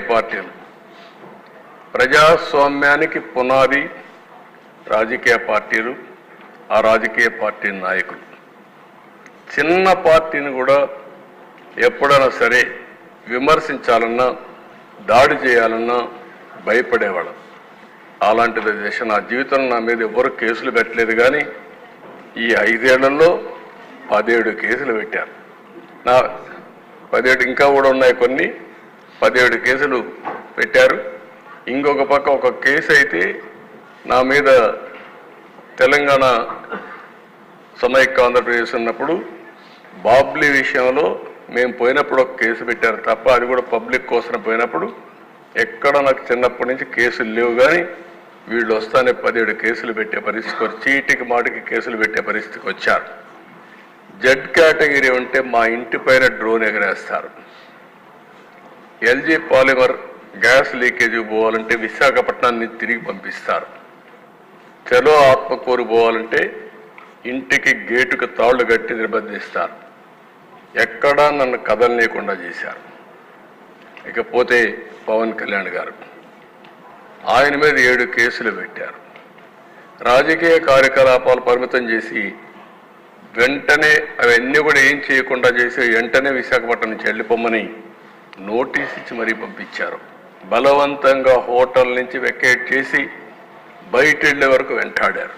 పార్టీలు. ప్రజాస్వామ్యానికి పునాది రాజకీయ పార్టీలు ఆ రాజకీయ పార్టీ నాయకులు. చిన్న పార్టీని కూడా ఎప్పుడైనా సరే విమర్శించాలన్నా దాడి చేయాలన్నా భయపడేవాళ్ళం. అలాంటిది దేశం నా జీవితంలో నా మీద ఎవరు కేసులు పెట్టలేదు కానీ ఈ ఐదేళ్ళలో పదిహేడు కేసులు పెట్టారు. నా పదిహేడు ఇంకా కూడా ఉన్నాయి కొన్ని. పదిహేడు కేసులు పెట్టారు. ఇంకొక పక్క ఒక కేసు అయితే నా మీద తెలంగాణ సమైక్య ఆంధ్రప్రదేశ్ ఉన్నప్పుడు బాబ్లీ విషయంలో మేము పోయినప్పుడు ఒక కేసు పెట్టారు తప్ప అది కూడా పబ్లిక్ కోసం పోయినప్పుడు ఎక్కడ నాకు చిన్నప్పటి నుంచి కేసులు లేవు కానీ వీళ్ళు వస్తానే పదిహేడు కేసులు పెట్టే పరిస్థితికి వచ్చి చీటికి మాటికి కేసులు పెట్టే పరిస్థితికి వచ్చారు. జడ్ కేటగిరీ ఉంటే మా ఇంటి పైన డ్రోన్ ఎగరేస్తారు. ఎల్జీ పాలిమర్ గ్యాస్ లీకేజీ పోవాలంటే విశాఖపట్నాన్ని తిరిగి పంపిస్తారు. చలో ఆత్మకూరు పోవాలంటే ఇంటికి గేటుకు తాళ్ళు కట్టి నిర్బంధిస్తారు. ఎక్కడా నన్ను కదలనీయకుండా చేశారు. ఇకపోతే పవన్ కళ్యాణ్ గారు ఆయన మీద ఏడు కేసులు పెట్టారు. రాజకీయ కార్యకలాపాలు పరిమితం చేసి వెంటనే అవన్నీ కూడా ఏం చేయకుండా చేసి వెంటనే విశాఖపట్నం నుంచి వెళ్ళిపోమ్మని నోటీస్ ఇచ్చి మరీ పంపించారు. బలవంతంగా హోటల్ నుంచి వెకేట్ చేసి బయట వెళ్ళే వరకు వెంటాడారు.